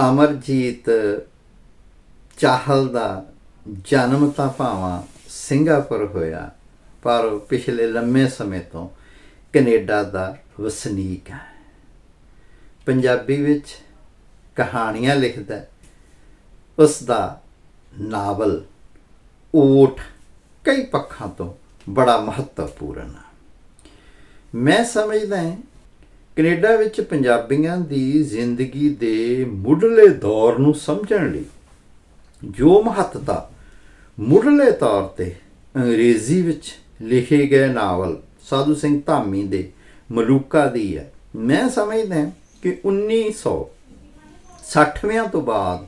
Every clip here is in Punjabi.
ਅਮਰਜੀਤ ਚਾਹਲ ਦਾ ਜਨਮ ਤਾਂ ਭਾਵਾਂ ਸਿੰਗਾਪੁਰ ਹੋਇਆ, ਪਰ ਪਿਛਲੇ ਲੰਮੇ ਸਮੇਂ ਤੋਂ ਕੈਨੇਡਾ ਦਾ ਵਸਨੀਕ ਹੈ ਪੰਜਾਬੀ ਵਿੱਚ ਕਹਾਣੀਆਂ ਲਿਖਦਾ ਹੈ। ਉਸ ਦਾ ਨਾਵਲ ਓਠ ਕਈ ਪੱਖਾਂ ਤੋਂ ਬੜਾ ਮਹੱਤਵਪੂਰਨ ਹੈ ਮੈਂ ਸਮਝਦਾ ਹਾਂ ਕੈਨੇਡਾ ਵਿੱਚ ਪੰਜਾਬੀਆਂ ਦੀ ਜ਼ਿੰਦਗੀ ਦੇ ਮੁੱਢਲੇ ਦੌਰ ਨੂੰ ਸਮਝਣ ਲਈ ਜੋ ਮਹੱਤਤਾ ਮੁੱਢਲੇ ਤੌਰ ਤੇ ਅੰਗਰੇਜ਼ੀ ਵਿੱਚ ਲਿਖੇ ਗਏ ਨਾਵਲ ਸਾਧੂ ਸਿੰਘ ਧਾਮੀ ਦੇ ਮਲੂਕਾ ਦੀ ਹੈ, ਮੈਂ ਸਮਝਦਾ ਕਿ 1960ਵਿਆਂ ਤੋਂ ਬਾਅਦ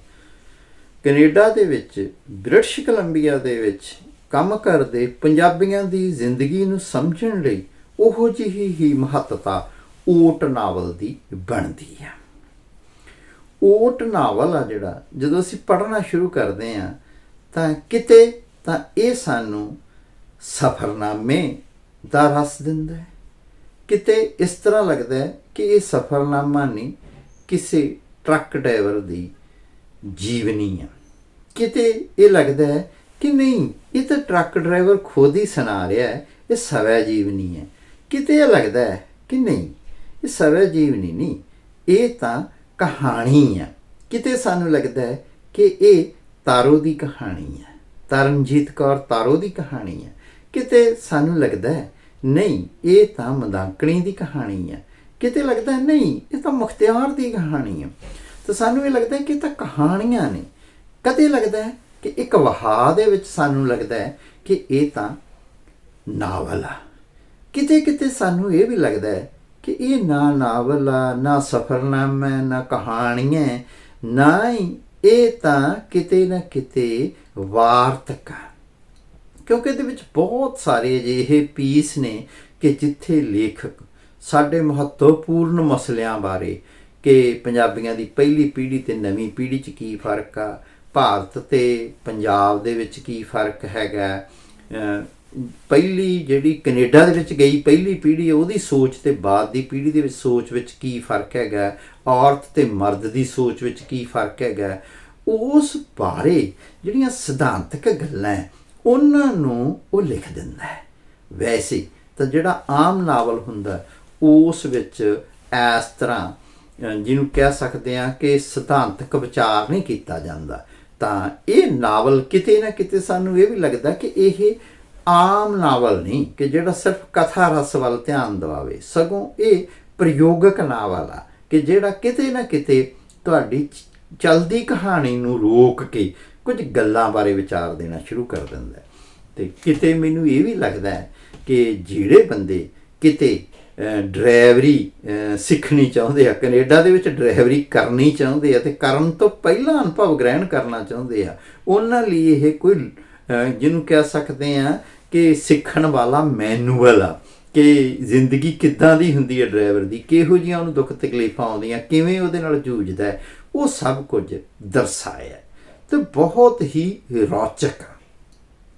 ਕੈਨੇਡਾ ਦੇ ਵਿੱਚ, ਬ੍ਰਿਟਿਸ਼ ਕੋਲੰਬੀਆ ਦੇ ਵਿੱਚ ਕੰਮ ਕਰਦੇ ਪੰਜਾਬੀਆਂ ਦੀ ਜ਼ਿੰਦਗੀ ਨੂੰ ਸਮਝਣ ਲਈ ਉਹੋ ਜਿਹੀ ਹੀ ਮਹੱਤਤਾ ਓਟ ਨਾਵਲ ਦੀ ਬਣਦੀ ਹੈ ਓਟ ਨਾਵਲ ਆ ਜਿਹੜਾ, ਜਦੋਂ ਅਸੀਂ ਪੜ੍ਹਨਾ ਸ਼ੁਰੂ ਕਰਦੇ ਹਾਂ ਤਾਂ ਕਿਤੇ ਤਾਂ ਇਹ ਸਾਨੂੰ ਸਫ਼ਰਨਾਮੇ ਦਾ ਰਸ ਦਿੰਦਾ ਹੈ। ਕਿਤੇ ਇਸ ਤਰ੍ਹਾਂ ਲੱਗਦਾ ਹੈ ਕਿ ਇਹ ਸਫ਼ਰਨਾਮਾ ਨਹੀਂ, ਕਿਸੇ ਟਰੱਕ ਡਰਾਈਵਰ ਦੀ ਜੀਵਨੀ ਹੈ ਕਿਤੇ ਇਹ ਲੱਗਦਾ ਹੈ ਕਿ ਨਹੀਂ, ਇਹ ਤਾਂ ਟਰੱਕ ਡਰਾਈਵਰ ਖੁਦ ਹੀ ਸੁਣਾ ਰਿਹਾ ਹੈ, ਇਹ ਸਵੈ ਜੀਵਨੀ ਹੈ। ਕਿਤੇ ਇਹ ਲੱਗਦਾ ਹੈ ਕਿ ਨਹੀਂ ਇਹ ਸਵੈ ਜੀਵਨੀ ਨਹੀਂ ਇਹ ਤਾਂ ਕਹਾਣੀ ਆ। ਕਿਤੇ ਸਾਨੂੰ ਲੱਗਦਾ ਹੈ ਕਿ ਇਹ ਤਾਰੋ ਦੀ ਕਹਾਣੀ ਹੈ ਤਰਨਜੀਤ ਕੌਰ ਤਾਰੋ ਦੀ ਕਹਾਣੀ ਹੈ ਕਿਤੇ ਸਾਨੂੰ ਲੱਗਦਾ ਹੈ, ਨਹੀਂ, ਇਹ ਤਾਂ ਮਦਾਂਕਣੀ ਦੀ ਕਹਾਣੀ ਹੈ ਕਿਤੇ ਲੱਗਦਾ ਨਹੀਂ, ਇਹ ਤਾਂ ਮੁਖਤਿਆਰ ਦੀ ਕਹਾਣੀ ਹੈ ਤਾਂ ਸਾਨੂੰ ਇਹ ਲੱਗਦਾ ਕਿ ਇਹ ਤਾਂ ਕਹਾਣੀਆਂ ਨੇ। ਕਦੇ ਲੱਗਦਾ ਕਿ ਇੱਕ ਵਹਾ ਦੇ ਵਿੱਚ ਸਾਨੂੰ ਲੱਗਦਾ ਕਿ ਇਹ ਤਾਂ ਨਾਵਲ ਆ। ਕਿਤੇ ਕਿਤੇ ਸਾਨੂੰ ਇਹ ਵੀ ਲੱਗਦਾ ਕਿ ਇਹ ਨਾ ਨਾਵਲ ਆ ਨਾ ਸਫਰਨਾਮਾ ਨਾ ਕਹਾਣੀਆਂ ਹੈ, ਨਾ ਹੀ ਇਹ ਤਾਂ ਕਿਤੇ ਨਾ ਕਿਤੇ ਵਾਰਤਕ ਆ। ਕਿਉਂਕਿ ਇਹਦੇ ਵਿੱਚ ਬਹੁਤ ਸਾਰੇ ਅਜਿਹੇ ਪੀਸ ਨੇ ਕਿ ਜਿੱਥੇ ਲੇਖਕ ਸਾਡੇ ਮਹੱਤਵਪੂਰਨ ਮਸਲਿਆਂ ਬਾਰੇ ਕਿ ਪੰਜਾਬੀਆਂ ਦੀ ਪਹਿਲੀ ਪੀੜ੍ਹੀ ਤੇ ਨਵੀਂ ਪੀੜ੍ਹੀ 'ਚ ਕੀ ਫ਼ਰਕ ਆ ਭਾਰਤ ਤੇ ਪੰਜਾਬ ਦੇ ਵਿੱਚ ਕੀ ਫ਼ਰਕ ਹੈਗਾ ਪਹਿਲੀ ਜਿਹੜੀ ਕੈਨੇਡਾ ਦੇ ਵਿੱਚ ਗਈ ਪਹਿਲੀ ਪੀੜ੍ਹੀ ਉਹਦੀ ਸੋਚ ਤੇ ਬਾਅਦ ਦੀ ਪੀੜ੍ਹੀ ਦੇ ਵਿੱਚ ਸੋਚ ਵਿੱਚ ਕੀ ਫ਼ਰਕ ਹੈਗਾ? ਔਰਤ ਤੇ ਮਰਦ ਦੀ ਸੋਚ ਵਿੱਚ ਕੀ ਫ਼ਰਕ ਹੈਗਾ? ਉਸ ਬਾਰੇ ਜਿਹੜੀਆਂ ਸਿਧਾਂਤਕ ਗੱਲਾਂ ਹੈ, ਉਹਨਾਂ ਨੂੰ ਉਹ ਲਿਖ ਦਿੰਦਾ ਹੈ। ਵੈਸੇ ਤਾਂ ਜਿਹੜਾ ਆਮ ਨਾਵਲ ਹੁੰਦਾ ਉਸ ਵਿੱਚ ਇਸ ਤਰ੍ਹਾਂ ਜਿਹਨੂੰ ਕਹਿ ਸਕਦੇ ਆ ਕਿ ਸਿਧਾਂਤਕ ਵਿਚਾਰ ਨਹੀਂ ਕੀਤਾ ਜਾਂਦਾ। ਤਾਂ ਇਹ ਨਾਵਲ ਕਿਤੇ ਨਾ ਕਿਤੇ ਸਾਨੂੰ ਇਹ ਵੀ ਲੱਗਦਾ ਕਿ ਇਹ ਆਮ ਨਾਵਲ ਨਹੀਂ, ਕਿ ਜਿਹੜਾ ਸਿਰਫ ਕਥਾ ਰਸ ਵੱਲ ਧਿਆਨ ਦਿਵਾਵੇ ਸਗੋਂ ਇਹ ਪ੍ਰਯੋਗਕ ਨਾਵਲ ਆ, ਕਿ ਜਿਹੜਾ ਕਿਤੇ ਨਾ ਕਿਤੇ ਤੁਹਾਡੀ ਚ- ਚਲਦੀ ਕਹਾਣੀ ਨੂੰ ਰੋਕ ਕੇ ਕੁਝ ਗੱਲਾਂ ਬਾਰੇ ਵਿਚਾਰ ਦੇਣਾ ਸ਼ੁਰੂ ਕਰ ਦਿੰਦਾ ਹੈ। ਤੇ ਕਿਤੇ ਮੈਨੂੰ ਇਹ ਵੀ ਲੱਗਦਾ ਹੈ ਕਿ ਜਿਹੜੇ ਬੰਦੇ ਕਿਤੇ ਡਰਾਈਵਰੀ ਸਿੱਖਣੀ ਚਾਹੁੰਦੇ ਆ, ਕੈਨੇਡਾ ਦੇ ਵਿੱਚ ਡਰਾਈਵਰੀ ਕਰਨੀ ਚਾਹੁੰਦੇ ਆ ਤੇ ਕਰਨ ਤੋਂ ਪਹਿਲਾਂ ਅਨੁਭਵ ਗ੍ਰਹਿਣ ਕਰਨਾ ਚਾਹੁੰਦੇ ਆ, ਉਹਨਾਂ ਲਈ ਇਹ ਕੋਈ ਜਿਹਨੂੰ ਕਹਿ ਸਕਦੇ ਆ ਕਿ ਸਿੱਖਣ ਵਾਲਾ ਮੈਨੂਅਲ ਆ, ਕਿ ਜ਼ਿੰਦਗੀ ਕਿੱਦਾਂ ਦੀ ਹੁੰਦੀ ਹੈ ਡਰਾਈਵਰ ਦੀ, ਕਿਹੋ ਜਿਹੀਆਂ ਉਹਨੂੰ ਦੁੱਖ ਤਕਲੀਫਾਂ ਆਉਂਦੀਆਂ, ਕਿਵੇਂ ਉਹਦੇ ਨਾਲ ਜੂਝਦਾ ਹੈ, ਉਹ ਸਭ ਕੁਝ ਦਰਸਾਇਆ ਹੈ। ਤੇ ਬਹੁਤ ਹੀ ਰੌਚਕ ਆ।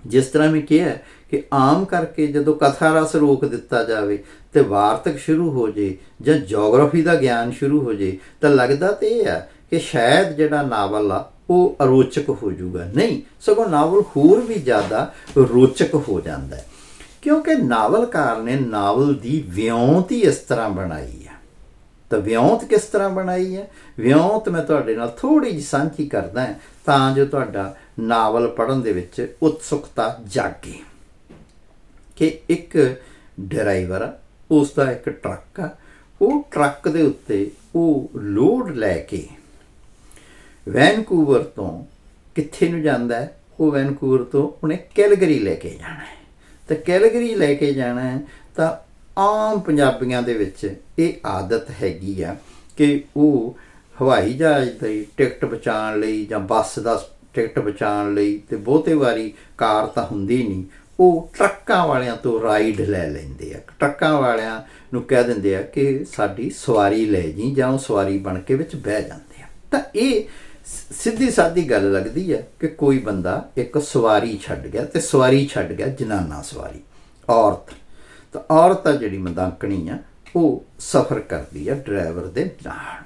ਜਿਸ ਤਰ੍ਹਾਂ ਮੈਂ ਕਿਹਾ ਕਿ ਆਮ ਕਰਕੇ ਜਦੋਂ ਕਥਾ ਰਸ ਰੋਕ ਦਿੱਤਾ ਜਾਵੇ ਤੇ ਵਾਰਤਕ ਸ਼ੁਰੂ ਹੋ ਜੇ ਜਾਂ ਜੀਓਗ੍ਰਾਫੀ ਦਾ ਗਿਆਨ ਸ਼ੁਰੂ ਹੋ ਜੇ, ਤਾਂ ਲੱਗਦਾ ਤੇ ਇਹ ਆ ਕਿ ਸ਼ਾਇਦ ਜਿਹੜਾ ਨਾਵਲ ਆ ਉਹ ਅਰੋਚਕ ਹੋ ਜਾਊਗਾ। ਨਹੀਂ, ਸਗੋਂ ਨਾਵਲ ਹੋਰ ਵੀ ਜ਼ਿਆਦਾ ਰੋਚਕ ਹੋ ਜਾਂਦਾ ਹੈ। ਕਿਉਂਕਿ ਨਾਵਲਕਾਰ ਨੇ ਨਾਵਲ ਦੀ ਵਿਉਂਤ ਹੀ ਇਸ ਤਰ੍ਹਾਂ ਬਣਾਈ ਹੈ। ਤਾਂ ਵਿਉਂਤ ਕਿਸ ਤਰ੍ਹਾਂ ਬਣਾਈ ਹੈ? ਵਿਉਂਤ ਮੈਂ ਤੁਹਾਡੇ ਨਾਲ ਥੋੜੀ ਜਿਹੀ ਸਾਂਝੀ ਕਰਦਾ ਤਾਂ ਜੋ ਤੁਹਾਡਾ ਨਾਵਲ ਪੜ੍ਹਨ ਦੇ ਵਿੱਚ ਉਤਸੁਕਤਾ ਜਾਗੇ। ਕਿ ਇੱਕ ਡਰਾਈਵਰ ਆ ਉਸ ਦਾ ਇੱਕ ਟਰੱਕ ਆ, ਉਹ ਟਰੱਕ ਦੇ ਉੱਤੇ ਉਹ ਲੋਡ ਲੈ ਕੇ ਵੈਨਕੂਵਰ ਤੋਂ ਕਿੱਥੇ ਨੂੰ ਜਾਂਦਾ ਹੈ? ਉਹ ਵੈਨਕੂਵਰ ਤੋਂ ਉਹਨੇ ਕੈਲਗਰੀ ਲੈ ਕੇ ਜਾਣਾ ਹੈ। ਤੇ ਕੈਲਗਰੀ ਲੈ ਕੇ ਜਾਣਾ ਹੈ ਤਾਂ ਆਮ ਪੰਜਾਬੀਆਂ ਦੇ ਵਿੱਚ ਇਹ ਆਦਤ ਹੈਗੀ ਆ ਕਿ ਉਹ ਹਵਾਈ ਜਹਾਜ਼ ਦੀ ਟਿਕਟ ਬਚਾਉਣ ਲਈ ਜਾਂ ਬੱਸ ਦਾ ਟਿਕਟ ਬਚਾਉਣ ਲਈ ਤੇ ਬਹੁਤੇ ਵਾਰੀ ਕਾਰ ਤਾਂ ਹੁੰਦੀ ਨਹੀਂ, ਉਹ ਟਰੱਕਾਂ ਵਾਲਿਆਂ ਤੋਂ ਰਾਈਡ ਲੈ ਲੈਂਦੇ ਆ। ਟਰੱਕਾਂ ਵਾਲਿਆਂ ਨੂੰ ਕਹਿ ਦਿੰਦੇ ਆ ਕਿ ਸਾਡੀ ਸਵਾਰੀ ਲੈ ਜੀ ਜਾਂ ਉਹ ਸਵਾਰੀ ਬਣ ਕੇ ਵਿੱਚ ਬਹਿ ਜਾਂਦੇ ਆ। ਤਾਂ ਇਹ ਸਿੱਧੀ ਸਾਦੀ ਗੱਲ ਲੱਗਦੀ ਹੈ ਕਿ ਕੋਈ ਬੰਦਾ ਇੱਕ ਸਵਾਰੀ ਛੱਡ ਗਿਆ ਤੇ ਸਵਾਰੀ ਛੱਡ ਗਿਆ ਜਨਾਨਾ ਸਵਾਰੀ, ਔਰਤ। ਤਾਂ ਔਰਤ ਆ ਜਿਹੜੀ ਮਦਾਂਕਣੀ ਆ, ਉਹ ਸਫ਼ਰ ਕਰਦੀ ਆ ਡਰਾਈਵਰ ਦੇ ਨਾਲ।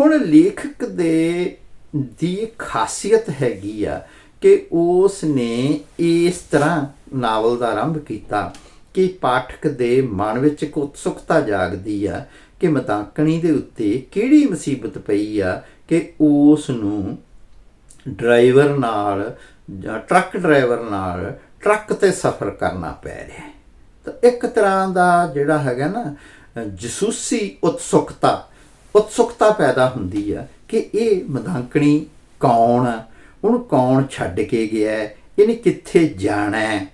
ਹੁਣ ਲੇਖਕ ਦੇ ਦੀ ਖਾਸੀਅਤ ਹੈਗੀ ਆ ਕਿ ਉਸ ਨੇ ਇਸ ਤਰ੍ਹਾਂ ਨਾਵਲ ਦਾ ਆਰੰਭ ਕੀਤਾ ਕਿ ਪਾਠਕ ਦੇ ਮਨ ਵਿੱਚ ਇੱਕ ਉਤਸੁਕਤਾ ਜਾਗਦੀ ਆ ਕਿ ਮਤਾਕਣੀ ਦੇ ਉੱਤੇ ਕਿਹੜੀ ਮੁਸੀਬਤ ਪਈ ਆ ਕਿ ਉਸ ਨੂੰ ਡਰਾਈਵਰ ਨਾਲ ਜਾਂ ਟਰੱਕ ਡਰਾਈਵਰ ਨਾਲ ਟਰੱਕ ਤੇ ਸਫ਼ਰ ਕਰਨਾ ਪੈ ਰਿਹਾ ਹੈ। ਤਾਂ ਇੱਕ ਤਰ੍ਹਾਂ ਦਾ ਜਿਹੜਾ ਹੈਗਾ ਨਾ, ਜਸੂਸੀ ਉਤਸੁਕਤਾ ਉਤਸੁਕਤਾ ਪੈਦਾ ਹੁੰਦੀ ਆ ਕਿ ਇਹ ਮਦਾਂਕਣੀ ਕੌਣ ਆ? ਉਹਨੂੰ ਕੌਣ ਛੱਡ ਕੇ ਗਿਆ ਹੈ? ਇਹਨੇ ਕਿੱਥੇ ਜਾਣਾ ਹੈ?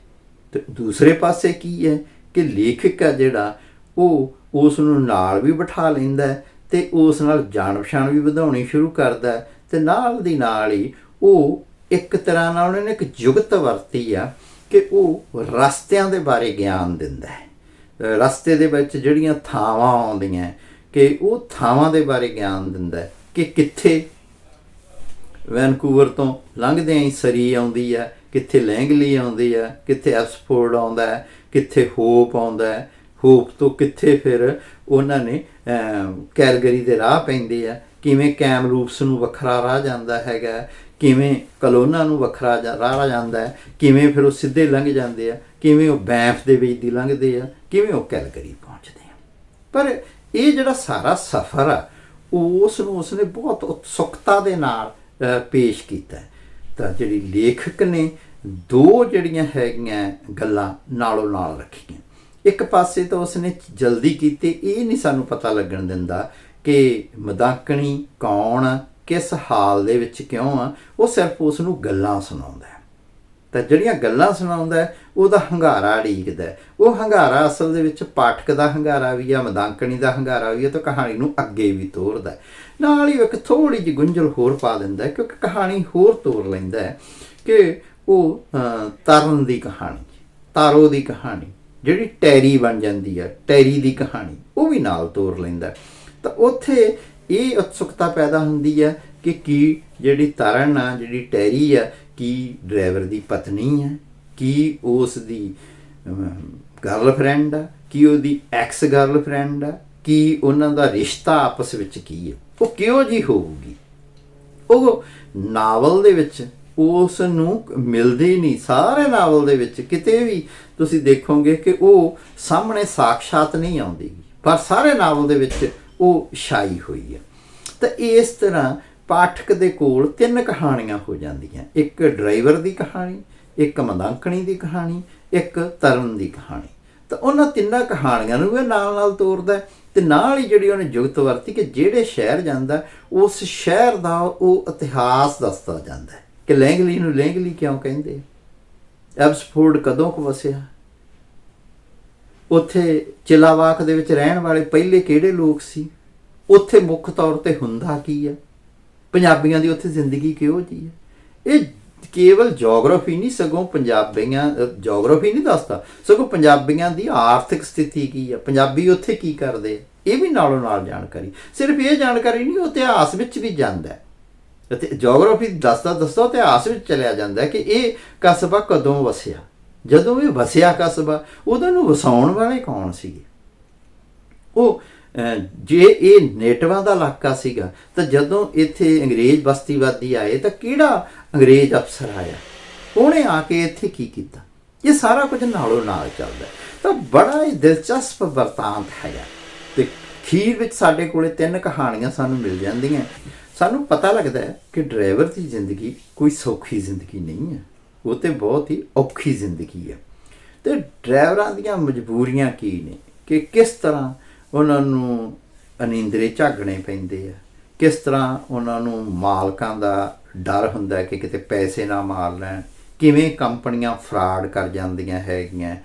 ਤੇ ਦੂਸਰੇ ਪਾਸੇ ਕੀ ਹੈ? ਕਿ ਲੇਖਕ ਆ ਜਿਹੜਾ, ਉਹ ਉਸ ਨੂੰ ਨਾਲ ਵੀ ਬਿਠਾ ਲੈਂਦਾ ਹੈ। ਤੇ ਉਸ ਨਾਲ ਜਾਣ ਪਛਾਣ ਵੀ ਵਧਾਉਣੀ ਸ਼ੁਰੂ ਕਰਦਾ ਹੈ ਤੇ ਨਾਲ ਦੀ ਨਾਲ ਹੀ ਉਹ ਇੱਕ ਤਰ੍ਹਾਂ ਨਾਲ ਉਹਨੇ ਇੱਕ ਜੁਗਤ ਵਰਤੀ ਆ ਕਿ ਉਹ ਰਸਤਿਆਂ ਦੇ ਬਾਰੇ ਗਿਆਨ ਦਿੰਦਾ ਹੈ। ਰਸਤੇ ਦੇ ਵਿੱਚ ਜਿਹੜੀਆਂ ਥਾਵਾਂ ਆਉਂਦੀਆਂ ਕਿ ਉਹ ਥਾਵਾਂ ਦੇ ਬਾਰੇ ਗਿਆਨ ਦਿੰਦਾ ਹੈ ਕਿ ਕਿੱਥੇ ਵੈਨਕੂਵਰ ਤੋਂ ਲੰਘਦਿਆਂ ਹੀ ਸਰੀ ਆਉਂਦੀ ਹੈ ਕਿੱਥੇ ਲੈਂਗਲੀ ਆਉਂਦੀ ਹੈ ਕਿੱਥੇ ਐਸਫੋਰਡ ਆਉਂਦਾ ਹੈ, ਕਿੱਥੇ ਹੋਪ ਆਉਂਦਾ ਹੈ ਹੋਪ ਤੋਂ ਕਿੱਥੇ ਫਿਰ ਉਹਨਾਂ ਨੇ ਕੈਲਗਰੀ ਦੇ ਰਾਹ ਪੈਂਦੇ ਆ। ਕਿਵੇਂ ਕੈਮਰੂਪਸ ਨੂੰ ਵੱਖਰਾ ਰਾਹ ਜਾਂਦਾ ਹੈਗਾ, ਕਿਵੇਂ ਕਲੋਨਾ ਨੂੰ ਵੱਖਰਾ ਜਾ- ਰਾਹ ਜਾਂਦਾ ਹੈ, ਕਿਵੇਂ ਫਿਰ ਉਹ ਸਿੱਧੇ ਲੰਘ ਜਾਂਦੇ ਆ, ਕਿਵੇਂ ਉਹ ਬੈਂਫ ਦੇ ਵਿੱਚ ਦੀ ਲੰਘਦੇ ਆ, ਕਿਵੇਂ ਉਹ ਕੈਲਗਰੀ ਪਹੁੰਚਦੇ ਆ। ਪਰ ਇਹ ਜਿਹੜਾ ਸਾਰਾ ਸਫ਼ਰ ਆ ਉਸ ਨੂੰ ਉਸਨੇ ਬਹੁਤ ਉਤਸੁਕਤਾ ਦੇ ਨਾਲ ਪੇਸ਼ ਕੀਤਾ ਤਾਂ ਜਿਹੜੀ ਲੇਖਕ ਨੇ ਦੋ ਜਿਹੜੀਆਂ ਹੈਗੀਆਂ ਗੱਲਾਂ ਨਾਲੋਂ ਨਾਲ ਰੱਖੀਆਂ। ਇੱਕ ਪਾਸੇ ਤਾਂ ਉਸਨੇ ਜਲਦੀ ਕੀਤੀ, ਇਹ ਨਹੀਂ ਸਾਨੂੰ ਪਤਾ ਲੱਗਣ ਦਿੰਦਾ ਕਿ ਮਦਾਕਣੀ ਕੌਣ ਆ ਕਿਸ ਹਾਲ ਦੇ ਵਿੱਚ ਕਿਉਂ ਆ, ਉਹ ਸਿਰਫ ਉਸ ਨੂੰ ਗੱਲਾਂ ਸੁਣਾਉਂਦਾ ਹੈ। ਤਾਂ ਜਿਹੜੀਆਂ ਗੱਲਾਂ ਸੁਣਾਉਂਦਾ ਉਹਦਾ ਹੰਗਾਰਾ ਢੀਕਦਾ ਉਹ ਹੰਗਾਰਾ ਅਸਲ ਦੇ ਵਿੱਚ ਪਾਠਕ ਦਾ ਹੰਗਾਰਾ ਵੀ ਆ, ਮਦਾਂਕਣੀ ਦਾ ਹੰਗਾਰਾ ਵੀ ਆ, ਤਾਂ ਕਹਾਣੀ ਨੂੰ ਅੱਗੇ ਵੀ ਤੋਰਦਾ ਨਾਲ ਹੀ ਉਹ ਇੱਕ ਥੋੜੀ ਜਿਹੀ ਗੁੰਝਲ ਹੋਰ ਪਾ ਦਿੰਦਾ ਕਿਉਂਕਿ ਕਹਾਣੀ ਹੋਰ ਤੋਰ ਲੈਂਦਾ ਕਿ ਉਹ ਤਰਨ ਦੀ ਕਹਾਣੀ, ਤਾਰੋ ਦੀ ਕਹਾਣੀ। ਜਿਹੜੀ ਟੈਰੀ ਬਣ ਜਾਂਦੀ ਹੈ ਟੈਰੀ ਦੀ ਕਹਾਣੀ, ਉਹ ਵੀ ਨਾਲ ਤੋਰ ਲੈਂਦਾ। ਤਾਂ ਉੱਥੇ ਇਹ ਉਤਸੁਕਤਾ ਪੈਦਾ ਹੁੰਦੀ ਹੈ ਕਿ ਕੀ ਜਿਹੜੀ ਤਰਨ ਆ, ਜਿਹੜੀ ਟੈਰੀ ਆ, ਕੀ ਡਰਾਈਵਰ ਦੀ ਪਤਨੀ ਹੈ ਕੀ ਉਸ ਦੀ ਗਰਲਫ੍ਰੈਂਡ ਆ, ਕੀ ਉਹਦੀ ਐਕਸ ਗਰਲਫ੍ਰੈਂਡ ਆ, ਕੀ ਉਹਨਾਂ ਦਾ ਰਿਸ਼ਤਾ ਆਪਸ ਵਿੱਚ ਕੀ ਹੈ ਉਹ ਕਿਹੋ ਜੀ ਹੋਊਗੀ? ਉਹ ਨਾਵਲ ਦੇ ਵਿੱਚ ਉਸ ਨੂੰ ਮਿਲਦੇ ਹੀ ਨਹੀਂ। ਸਾਰੇ ਨਾਵਲ ਦੇ ਵਿੱਚ ਕਿਤੇ ਵੀ ਤੁਸੀਂ ਦੇਖੋਗੇ ਕਿ ਉਹ ਸਾਹਮਣੇ ਸਾਖਸ਼ਾਤ ਨਹੀਂ ਆਉਂਦੀ। ਪਰ ਸਾਰੇ ਨਾਵਲ ਦੇ ਵਿੱਚ ਉਹ ਛਾਈ ਹੋਈ ਹੈ। ਤਾਂ ਇਸ ਤਰ੍ਹਾਂ ਪਾਠਕ ਦੇ ਕੋਲ ਤਿੰਨ ਕਹਾਣੀਆਂ ਹੋ ਜਾਂਦੀਆਂ। ਇੱਕ ਡਰਾਈਵਰ ਦੀ ਕਹਾਣੀ, ਇੱਕ ਮਦਾਂਕਣੀ ਦੀ ਕਹਾਣੀ, ਇੱਕ ਤਰਨ ਦੀ ਕਹਾਣੀ। ਤਾਂ ਉਹਨਾਂ ਤਿੰਨਾਂ ਕਹਾਣੀਆਂ ਨੂੰ ਇਹ ਨਾਲ ਨਾਲ ਤੋਰਦਾ ਹੈ ਤੇ ਨਾਲ ਹੀ ਜਿਹੜੀ ਉਹਨੇ ਜੁਗਤ ਵਰਤੀ ਕਿ ਜਿਹੜੇ ਸ਼ਹਿਰ ਜਾਂਦਾ, ਉਸ ਸ਼ਹਿਰ ਦਾ ਉਹ ਇਤਿਹਾਸ ਦੱਸਦਾ ਜਾਂਦਾ ਕਿ ਲੈਂਗਲੀ ਨੂੰ ਲੈਂਗਲੀ ਕਿਉਂ ਕਹਿੰਦੇ ਐਬਸਫੋਰਡ ਕਦੋਂ ਕੁ ਵਸਿਆ? ਉੱਥੇ ਚਿਲਾਵਾਕ ਦੇ ਵਿੱਚ ਰਹਿਣ ਵਾਲੇ ਪਹਿਲੇ ਕਿਹੜੇ ਲੋਕ ਸੀ? ਉੱਥੇ ਮੁੱਖ ਤੌਰ ਤੇ ਹੁੰਦਾ ਕੀ ਹੈ ਪੰਜਾਬੀਆਂ ਦੀ ਉੱਥੇ ਜ਼ਿੰਦਗੀ ਕਿਹੋ ਜੀ ਹੈ ਇਹ ਕੇਵਲ ਜੀਓਗ੍ਰਾਫੀ ਨਹੀਂ, ਸਗੋਂ ਪੰਜਾਬੀਆਂ ਜੀਓਗ੍ਰਾਫੀ ਨਹੀਂ ਦੱਸਦਾ, ਸਗੋਂ ਪੰਜਾਬੀਆਂ ਦੀ ਆਰਥਿਕ ਸਥਿਤੀ ਕੀ ਹੈ ਪੰਜਾਬੀ ਉੱਥੇ ਕੀ ਕਰਦੇ ਇਹ ਵੀ ਨਾਲੋਂ ਨਾਲ ਜਾਣਕਾਰੀ। ਸਿਰਫ ਇਹ ਜਾਣਕਾਰੀ ਨਹੀਂ, ਉਹ ਇਤਿਹਾਸ ਵਿੱਚ ਵੀ ਜਾਂਦਾ ਹੈ। ਅਤੇ ਜੀਓਗ੍ਰਾਫੀ ਦੱਸਦਾ ਦੱਸਦਾ ਇਤਿਹਾਸ ਵਿੱਚ ਚਲਿਆ ਜਾਂਦਾ ਕਿ ਇਹ ਕਸਬਾ ਕਦੋਂ ਵਸਿਆ। ਜਦੋਂ ਇਹ ਵਸਿਆ ਕਸਬਾ, ਉਦੋਂ ਨੂੰ ਵਸਾਉਣ ਵਾਲੇ ਕੌਣ ਸੀਗੇ? ਉਹ ਜੇ ਇਹ ਨੇਟਵਾਂ ਦਾ ਇਲਾਕਾ ਸੀਗਾ, ਤਾਂ ਜਦੋਂ ਇੱਥੇ ਅੰਗਰੇਜ਼ ਬਸਤੀਵਾਦੀ ਆਏ, ਤਾਂ ਕਿਹੜਾ ਅੰਗਰੇਜ਼ ਅਫਸਰ ਆਇਆ? ਉਹਨੇ ਆ ਕੇ ਇੱਥੇ ਕੀ ਕੀਤਾ? ਇਹ ਸਾਰਾ ਕੁਝ ਨਾਲੋਂ ਨਾਲ ਚੱਲਦਾ ਤਾਂ ਬੜਾ ਹੀ ਦਿਲਚਸਪ ਵਰਤਾਂਤ ਹੈਗਾ ਤੇ ਖੀਰ ਵਿੱਚ ਸਾਡੇ ਕੋਲੇ ਤਿੰਨ ਕਹਾਣੀਆਂ ਸਾਨੂੰ ਮਿਲ ਜਾਂਦੀਆਂ। ਸਾਨੂੰ ਪਤਾ ਲੱਗਦਾ ਹੈ ਕਿ ਡਰਾਈਵਰ ਦੀ ਜ਼ਿੰਦਗੀ ਕੋਈ ਸੌਖੀ ਜ਼ਿੰਦਗੀ ਨਹੀਂ ਹੈ। ਉਹ ਤੇ ਬਹੁਤ ਹੀ ਔਖੀ ਜ਼ਿੰਦਗੀ ਹੈ। ਤੇ ਡਰਾਈਵਰਾਂ ਦੀਆਂ ਮਜਬੂਰੀਆਂ ਕੀ ਨੇ? ਕਿ ਕਿਸ ਤਰ੍ਹਾਂ ਉਹਨਾਂ ਨੂੰ ਅਨਿੰਦਰੇ ਝਾਗਣੇ ਪੈਂਦੇ ਆ? ਕਿਸ ਤਰ੍ਹਾਂ ਉਹਨਾਂ ਨੂੰ ਮਾਲਕਾਂ ਦਾ ਡਰ ਹੁੰਦਾ ਹੈ ਕਿ ਕਿਤੇ ਪੈਸੇ ਨਾ ਮਾਰ ਲੈਣ? ਕਿਵੇਂ ਕੰਪਨੀਆਂ ਫਰਾਡ ਕਰ ਜਾਂਦੀਆਂ ਹੈਗੀਆਂ?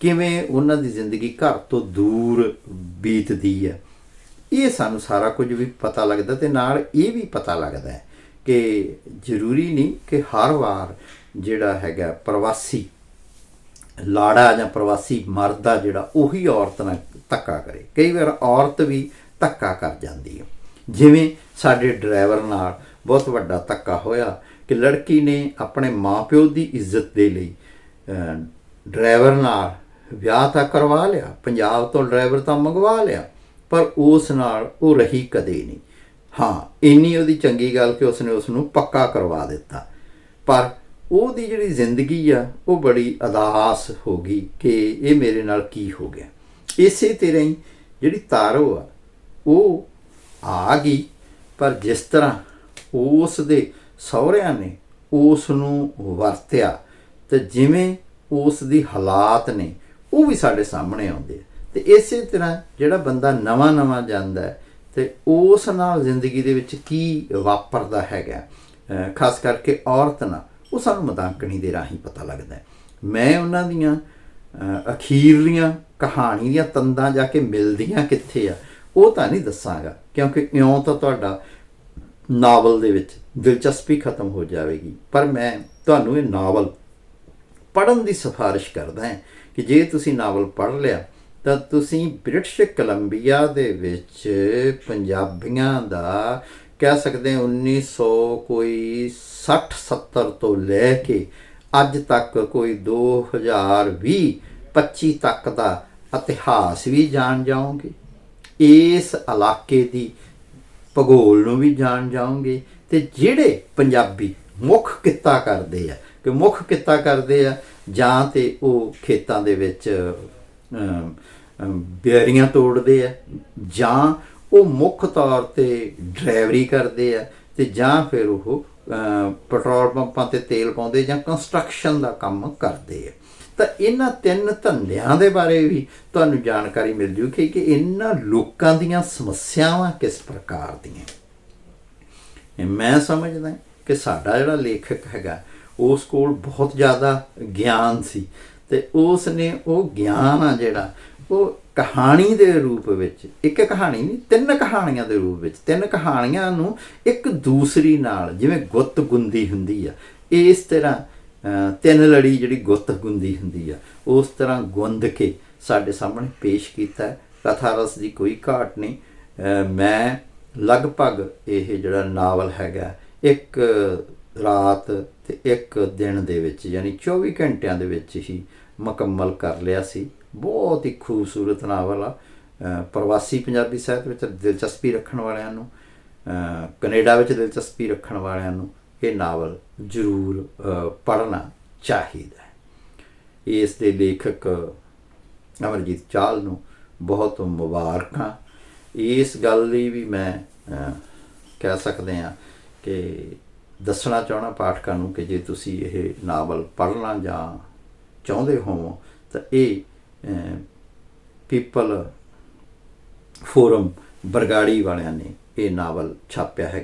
ਕਿਵੇਂ ਉਹਨਾਂ ਦੀ ਜ਼ਿੰਦਗੀ ਘਰ ਤੋਂ ਦੂਰ ਬੀਤਦੀ ਹੈ? ਇਹ ਸਾਨੂੰ ਸਾਰਾ ਕੁਝ ਵੀ ਪਤਾ ਲੱਗਦਾ ਤੇ ਨਾਲ ਇਹ ਵੀ ਪਤਾ ਲੱਗਦਾ ਕਿ ਜ਼ਰੂਰੀ ਨਹੀਂ ਕਿ ਹਰ ਵਾਰ ਜਿਹੜਾ ਹੈਗਾ ਪ੍ਰਵਾਸੀ ਲਾੜਾ ਜਾਂ ਪ੍ਰਵਾਸੀ ਮਰਦ ਆ ਜਿਹੜਾ ਉਹੀ ਔਰਤ ਨਾਲ ਧੱਕਾ ਕਰੇ। ਕਈ ਵਾਰ ਔਰਤ ਵੀ ਧੱਕਾ ਕਰ ਜਾਂਦੀ ਹੈ ਜਿਵੇਂ ਸਾਡੇ ਡਰਾਈਵਰ ਨਾਲ ਬਹੁਤ ਵੱਡਾ ਧੱਕਾ ਹੋਇਆ ਕਿ ਲੜਕੀ ਨੇ ਆਪਣੇ ਮਾਪਿਓ ਦੀ ਇੱਜ਼ਤ ਦੇ ਲਈ ਡਰਾਈਵਰ ਨਾਲ ਵਿਆਹ ਤਾਂ ਕਰਵਾ ਲਿਆ, ਪੰਜਾਬ ਤੋਂ ਡਰਾਈਵਰ ਤਾਂ ਮੰਗਵਾ ਲਿਆ। ਪਰ ਉਸ ਨਾਲ ਉਹ ਰਹੀ ਕਦੇ ਨਹੀਂ। ਹਾਂ, ਇੰਨੀ ਉਹਦੀ ਚੰਗੀ ਗੱਲ ਕਿ ਉਸਨੇ ਉਸ ਨੂੰ ਪੱਕਾ ਕਰਵਾ ਦਿੱਤਾ। ਪਰ ਉਹਦੀ ਜਿਹੜੀ ਜ਼ਿੰਦਗੀ ਆ, ਉਹ ਬੜੀ ਅਦਾਸ ਹੋ ਗਈ ਕਿ ਇਹ ਮੇਰੇ ਨਾਲ ਕੀ ਹੋ ਗਿਆ। ਇਸੇ ਤਰ੍ਹਾਂ ਹੀ ਜਿਹੜੀ ਤਾਰੋ ਆ, ਉਹ ਆ ਗਈ। ਪਰ ਜਿਸ ਤਰ੍ਹਾਂ ਉਸ ਦੇ ਸਹੁਰਿਆਂ ਨੇ ਉਸ ਨੂੰ ਵਰਤਿਆ, ਤੇ ਜਿਵੇਂ ਉਸ ਦੀ ਹਾਲਾਤ ਨੇ, ਉਹ ਵੀ ਸਾਡੇ ਸਾਹਮਣੇ ਆਉਂਦੇ ਆ। ਤੇ ਇਸੇ ਤਰ੍ਹਾਂ ਜਿਹੜਾ ਬੰਦਾ ਨਵਾਂ ਨਵਾਂ ਜਾਂਦਾ ਹੈ, ਤੇ ਉਸ ਨਾਲ ਜ਼ਿੰਦਗੀ ਦੇ ਵਿੱਚ ਕੀ ਵਾਪਰਦਾ ਹੈਗਾ ਖਾਸ ਕਰਕੇ ਔਰਤ ਨਾਲ, ਉਹ ਸਾਨੂੰ ਮਦਾਂਕਣੀ ਦੇ ਰਾਹੀਂ ਪਤਾ ਲੱਗਦਾ ਹੈ। ਮੈਂ ਉਹਨਾਂ ਦੀਆਂ ਅਖੀਰਲੀਆਂ ਕਹਾਣੀ ਦੀਆਂ ਤੰਦਾਂ ਜਾ ਕੇ ਮਿਲਦੀਆਂ ਕਿੱਥੇ ਆ, ਉਹ ਤਾਂ ਨਹੀਂ ਦੱਸਾਂਗਾ, ਕਿਉਂਕਿ ਇਉਂ ਤਾਂ ਤੁਹਾਡਾ ਨਾਵਲ ਦੇ ਵਿੱਚ ਦਿਲਚਸਪੀ ਖਤਮ ਹੋ ਜਾਵੇਗੀ। ਪਰ ਮੈਂ ਤੁਹਾਨੂੰ ਇਹ ਨਾਵਲ ਪੜਨ ਦੀ ਸਿਫਾਰਿਸ਼ ਕਰਦਾ ਹਾਂ ਕਿ ਜੇ ਤੁਸੀਂ ਨਾਵਲ ਪੜ੍ਹ ਲਿਆ ਤਾਂ ਤੁਸੀਂ ਬ੍ਰਿਟਿਸ਼ ਕੋਲੰਬੀਆ ਦੇ ਵਿੱਚ ਪੰਜਾਬੀਆਂ ਦਾ ਕਹਿ ਸਕਦੇ ਹਾਂ 1900 ਕੋਈ 60 70 ਤੋਂ ਲੈ ਕੇ ਅੱਜ ਤੱਕ ਕੋਈ 2020 25 ਤੱਕ ਦਾ ਇਤਿਹਾਸ ਵੀ ਜਾਣ ਜਾਓਗੇ। ਇਸ ਇਲਾਕੇ ਦੀ ਭੂਗੋਲ ਨੂੰ ਵੀ ਜਾਣ ਜਾਓਗੇ ਤੇ ਜਿਹੜੇ ਪੰਜਾਬੀ ਮੁੱਖ ਕਿੱਤਾ ਕਰਦੇ ਆ, ਕਿ ਮੁੱਖ ਕਿੱਤਾ ਕਰਦੇ ਆ ਜਾਂ ਤੇ ਉਹ ਖੇਤਾਂ ਦੇ ਵਿੱਚ ਬੇਰੀਆਂ ਤੋੜਦੇ ਆ, ਜਾਂ ਉਹ ਮੁੱਖ ਤੌਰ ਤੇ ਡਰਾਈਵਰੀ ਕਰਦੇ ਆ, ਤੇ ਜਾਂ ਫਿਰ ਉਹ ਪੈਟਰੋਲ ਪੰਪਾਂ ਤੇ ਤੇਲ ਪਾਉਂਦੇ ਜਾਂ ਕੰਸਟਰਕਸ਼ਨ ਦਾ ਕੰਮ ਕਰਦੇ ਆ। ਤਾਂ ਇਹਨਾਂ ਤਿੰਨ ਧੰਦਿਆਂ ਦੇ ਬਾਰੇ ਵੀ ਤੁਹਾਨੂੰ ਜਾਣਕਾਰੀ ਮਿਲ ਜੂਗੀ ਕਿ ਇਹਨਾਂ ਲੋਕਾਂ ਦੀਆਂ ਸਮੱਸਿਆਵਾਂ ਕਿਸ ਪ੍ਰਕਾਰ ਦੀਆਂ। ਮੈਂ ਸਮਝਦਾ ਕਿ ਸਾਡਾ ਜਿਹੜਾ ਲੇਖਕ ਹੈਗਾ, ਉਸ ਕੋਲ ਬਹੁਤ ਜ਼ਿਆਦਾ ਗਿਆਨ ਸੀ। ਤੇ ਉਸ ਨੇ ਉਹ ਗਿਆਨ ਆ ਜਿਹੜਾ, ਉਹ ਕਹਾਣੀ ਦੇ ਰੂਪ ਵਿੱਚ, ਇੱਕ ਕਹਾਣੀ ਨਹੀਂ, ਤਿੰਨ ਕਹਾਣੀਆਂ ਦੇ ਰੂਪ ਵਿੱਚ, ਤਿੰਨ ਕਹਾਣੀਆਂ ਨੂੰ ਇੱਕ ਦੂਸਰੀ ਨਾਲ, ਜਿਵੇਂ ਗੁੱਤ ਗੁੰਦੀ ਹੁੰਦੀ ਆ, ਇਸ ਤਰ੍ਹਾਂ ਤਿੰਨ ਲੜੀ ਜਿਹੜੀ ਗੁੱਤ ਗੁੰਦੀ ਹੁੰਦੀ ਆ, ਉਸ ਤਰ੍ਹਾਂ ਗੁੰਦ ਕੇ ਸਾਡੇ ਸਾਹਮਣੇ ਪੇਸ਼ ਕੀਤਾ ਹੈ। ਕਥਾ ਰਸ ਦੀ ਕੋਈ ਘਾਟ ਨਹੀਂ। ਮੈਂ ਲਗਭਗ ਇਹ ਜਿਹੜਾ ਨਾਵਲ ਹੈਗਾ, ਇੱਕ ਰਾਤ ਤੇ ਇੱਕ ਦਿਨ ਦੇ ਵਿੱਚ, ਯਾਨੀ 24 ਘੰਟਿਆਂ ਦੇ ਵਿੱਚ ਹੀ ਮੁਕੰਮਲ ਕਰ ਲਿਆ ਸੀ। ਬਹੁਤ ਹੀ ਖੂਬਸੂਰਤ ਨਾਵਲ ਆ। ਪ੍ਰਵਾਸੀ ਪੰਜਾਬੀ ਸਾਹਿਤ ਵਿੱਚ ਦਿਲਚਸਪੀ ਰੱਖਣ ਵਾਲਿਆਂ ਨੂੰ ਅਹ ਕੈਨੇਡਾ ਵਿੱਚ ਦਿਲਚਸਪੀ ਰੱਖਣ ਵਾਲਿਆਂ ਨੂੰ ਇਹ ਨਾਵਲ ਜ਼ਰੂਰ ਪੜ੍ਹਨਾ ਚਾਹੀਦਾ ਹੈ। ਇਸ ਦੇ ਲੇਖਕ ਅਮਰਜੀਤ ਚਾਲ ਨੂੰ ਬਹੁਤ ਮੁਬਾਰਕਾਂ। ਇਸ ਗੱਲ ਲਈ ਵੀ ਮੈਂ ਕਹਿ ਸਕਦੇ ਹਾਂ ਕਿ ਦੱਸਣਾ ਚਾਹਣਾ ਪਾਠਕਾਂ ਨੂੰ ਕਿ ਜੇ ਤੁਸੀਂ ਇਹ ਨਾਵਲ ਪੜ੍ਹਨਾ ਜਾਂ ਚਾਹੁੰਦੇ ਹੋਵੋ ਤਾਂ ਇਹ ਪੀਪਲ ਫੋਰਮ ਬਰਗਾੜੀ ਵਾਲਿਆਂ ਨੇ ਇਹ ਨਾਵਲ ਛਾਪਿਆ ਹੈਗਾ।